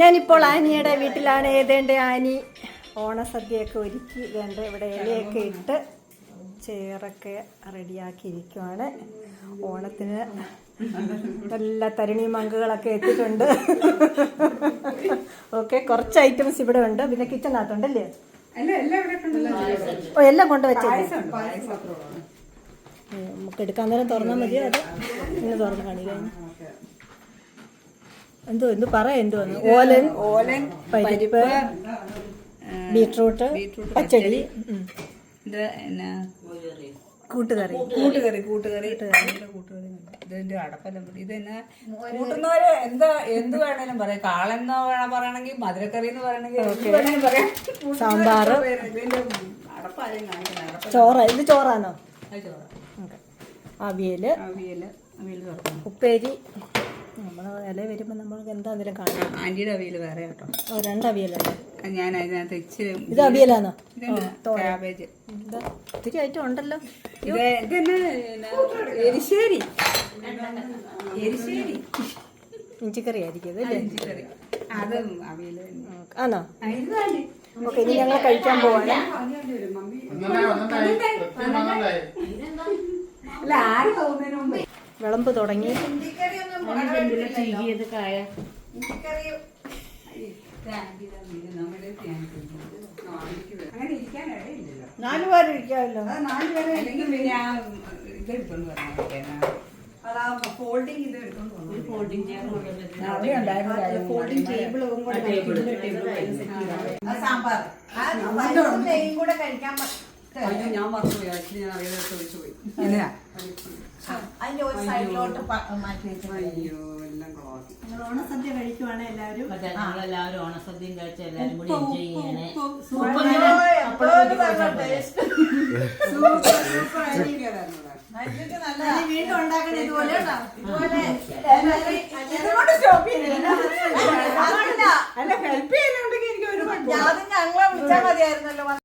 ഞാനിപ്പോൾ ആനിയുടെ വീട്ടിലാണ്. ഏതേണ്ട ആനി? ഓണസദ്യയൊക്കെ ഒരുക്കി വേണ്ട ഇവിടെ ഇലയൊക്കെ ഇട്ട് ചേറൊക്കെ റെഡിയാക്കിയിരിക്കുവാണ്. ഓണത്തിന് നല്ല തരുണി മങ്കുകളൊക്കെ എത്തിയിട്ടുണ്ട്. ഓക്കെ കുറച്ച് ഐറ്റംസ് ഇവിടെ ഉണ്ട്. പിന്നെ കിച്ചണിനകത്തുണ്ടല്ലേ അല്ല എല്ലാം ഇവിടെ ഉണ്ടല്ലോ ഓ എല്ലാം പായസം നമുക്ക് എടുക്കാൻ നേരം തുറന്നാൽ മതിയോ അത്? ഇന്ന് തുറന്ന് കാണില്ല എന്തോ എന്ത് പറ എന്തോ ഓലൻ ഓലൻ പരിപ്പ് ബീട്രൂട്ട് പച്ചടി. ഇത് എന്നാ? കൂട്ടുകറി. കൂട്ടുകറി. കൂട്ടുകറി. കൂട്ടുകറി. ഇതിന്റെ അടപ്പല്ല. ഇത് തന്നെ കൂട്ടുന്നവര് എന്താ എന്ത് വേണേലും പറയാം. വേണം പറയണമെങ്കിൽ മധുരക്കറി എന്ന് പറയണെങ്കിൽ പറയാം. അടപ്പ ചോറ. ഇത് ചോറാണോ ചോറ്. അവിയൽ. അവിയൽ. അവിയൽ ഉപ്പേരി. നമ്മൾ ഇല വരുമ്പോൾ എന്താ എന്താണെങ്കിലും കാണാം ആന്റിയുടെ അവിയൽ വേറെ കേട്ടോ. ഓ രണ്ട് അവിയലല്ലേ? ഞാൻ അതിനകത്ത് ഇച്ചിരി ഇത് അവിയലാണോ ക്യാബേജ് ഇതാ ഒത്തിരി ഐറ്റം ഉണ്ടല്ലോ. എരിശ്ശേരി. എരിശ്ശേരി. ഇഞ്ചിക്കറി ആയിരിക്കും അതല്ലേ അല്ലേ? ഇഞ്ചിക്കറി. അതും അവിയൽ ആണോ ഓക്കെ ഇനി ഞങ്ങൾ കഴിക്കാൻ പോവാണ്. അല്ല ആര് പോകുന്നതിന് മുമ്പ്? വിളമ്പ് തുടങ്ങി. അങ്ങനെ ഇരിക്കാൻ ഇടയില്ലല്ലോ. നാല് പേര് ഇരിക്കാമല്ലോ. അത് നാല് പേരെ അല്ലെങ്കിൽ പിന്നെ ആ ഇത് എടുത്തോണ്ട് വരണം. ഫോൾഡിങ് ഇത് എടുത്തോണ്ട് പോകുന്നു ഫോൾഡിംഗ് ചെയർ അവിടെ ഉണ്ടായിരുന്നു ഫോൾഡിംഗ് ടേബിളും കൂടെ സാമ്പാർ. നെയ്യും കൂടെ കഴിക്കാൻ ഞാൻ മറന്നുപോയി. ആക്ച്വലി ഞാൻ അറിയാതെ ചോദിച്ചു പോയി ഇല്ല. ആ, ഓണസദ്യ കഴിക്കുവാണ് എല്ലാവരും. എല്ലാവരും ഓണസദ്യയും കഴിച്ച് എല്ലാവരും കൂടി എൻജോയ് ഇതുപോലെ അല്ല ഹെൽപ്പ് ചെയ്യാനുണ്ടെങ്കിൽ എനിക്ക് ഒരുപാട് ഞാൻ ഞങ്ങളെ വിളിച്ചാൽ മതിയായിരുന്നല്ലോ.